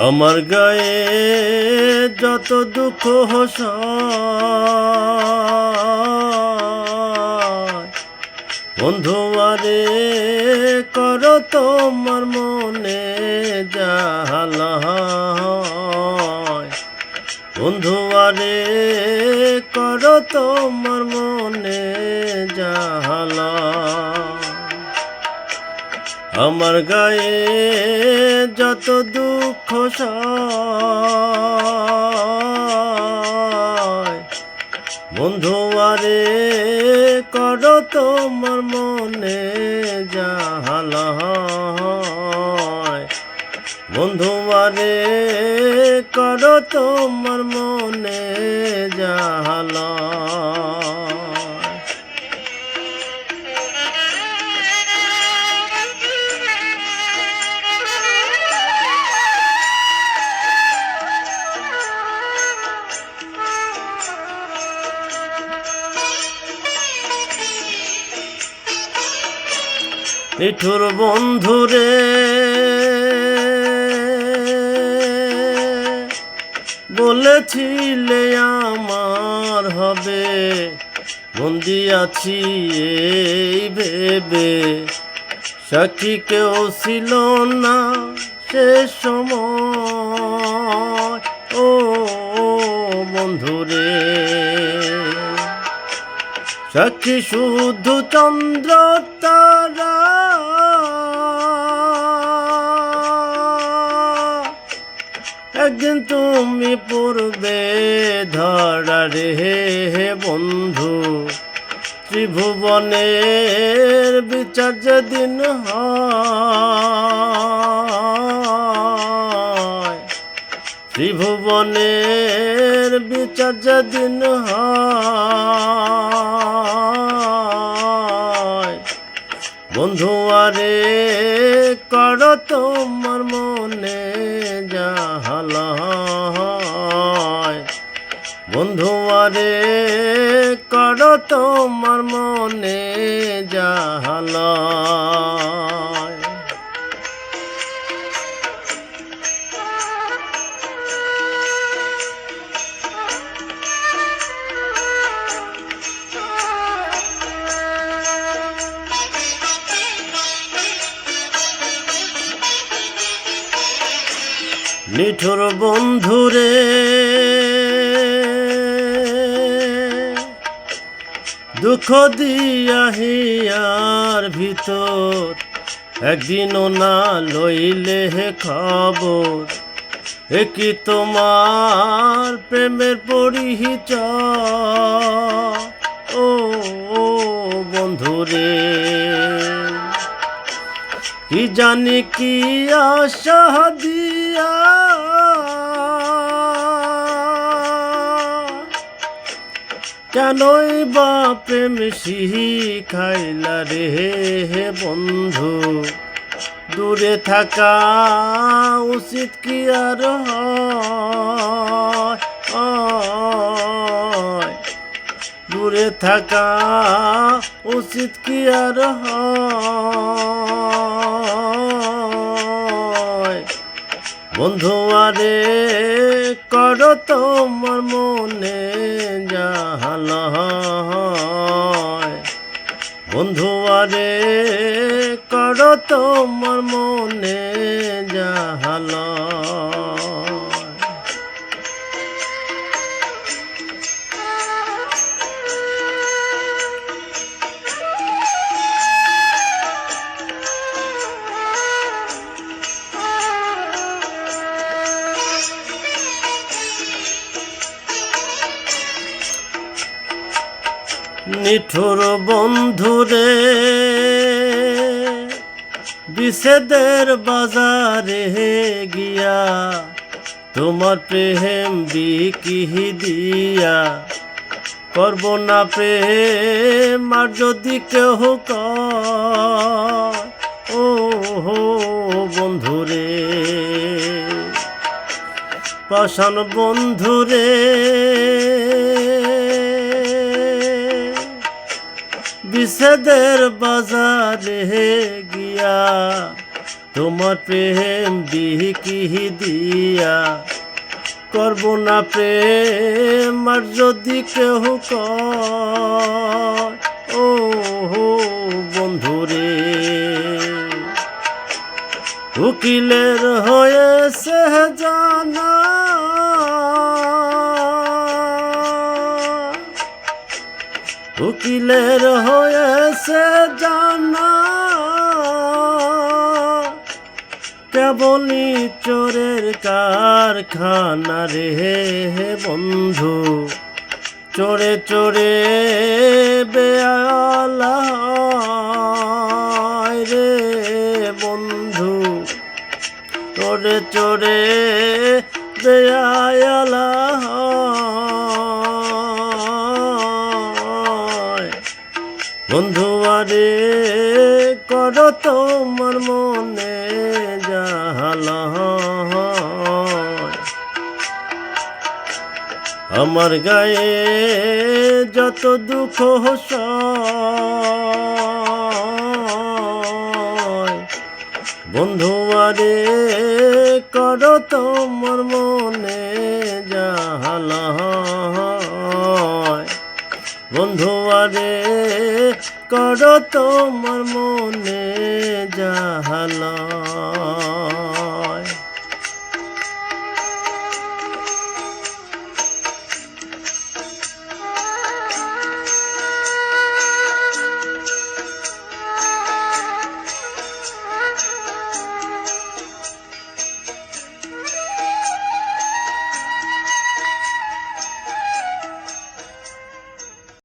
আমার গায়ে যত দুঃখ হস বন্ধু আরে কর তোমার মনে জাহালা আরে কর তোমার মনে আমার গায়ে যত দুঃখ বন্ধু আরে, কর তোমার মনে জাহালা বন্ধু আরে, কর তোমার মনে জাহালা নিঠুর বন্ধুরে বলেছিলে আমার হবে বন্দি আছি এই ভেবে। সাক্ষী কেউ ছিল না সে সময়। ও বন্ধুরে সাক্ষী শুধু চন্দ্র একদিন তুমি পূর্বে ধরা হে বন্ধু। ত্রিভুবনের বিচার যেদিন হয়, ত্রিভুবনের বিচার যেদিন হয়। বন্ধু আরে, কর তোমার মনে জাহালা বন্ধু আরে কর তোমার মনে জাহালা নিঠুর বন্ধুরে। দুঃখ দিয়া হিয়ার ভিতর একদিনও না লইলে হে খবর, এ কি তোমার প্রেমের ও ও, বন্ধুরে। কি জানি কি আশা দিয়া কেনই বা প্রেম শিখাইলা রে হে বন্ধু দূরে থাকা উচিত কি আর? দূরে থাকা উচিত কি আর হয়? বন্ধু আরে কর তোমার মনে জাহাল বন্ধু আরে কর তোমার মনে জাহালা নিঠুর বন্ধুরে বিষেদের বাজারে গিয়া, তোমার প্রেম বিকি দিয়া। করব না প্রেম, আর যদি কেহ ও হো বন্ধুরে পাষাণ বন্ধুরে বিষেদের বাজারে গিয়া, তোমার প্রেম বিকি দিয়া। করব না প্রেম, আর যদি কেহ ও হো বন্ধুরে। উকিলের হয়েছে জানা উকিলের হয়েছে জানা। কেবলই চোরের কারখানা রে বন্ধু। চোরে চোরে বেয়ালা রে বন্ধু। চোরে চোরে বেয়ালা আরে কর তোমার মনে জাহালা আমার গায়ে যত দুঃখ সয় বন্ধু আরে কর তোমার মনে জাহালা বন্ধু আরে কর তোমার মনে জাহালা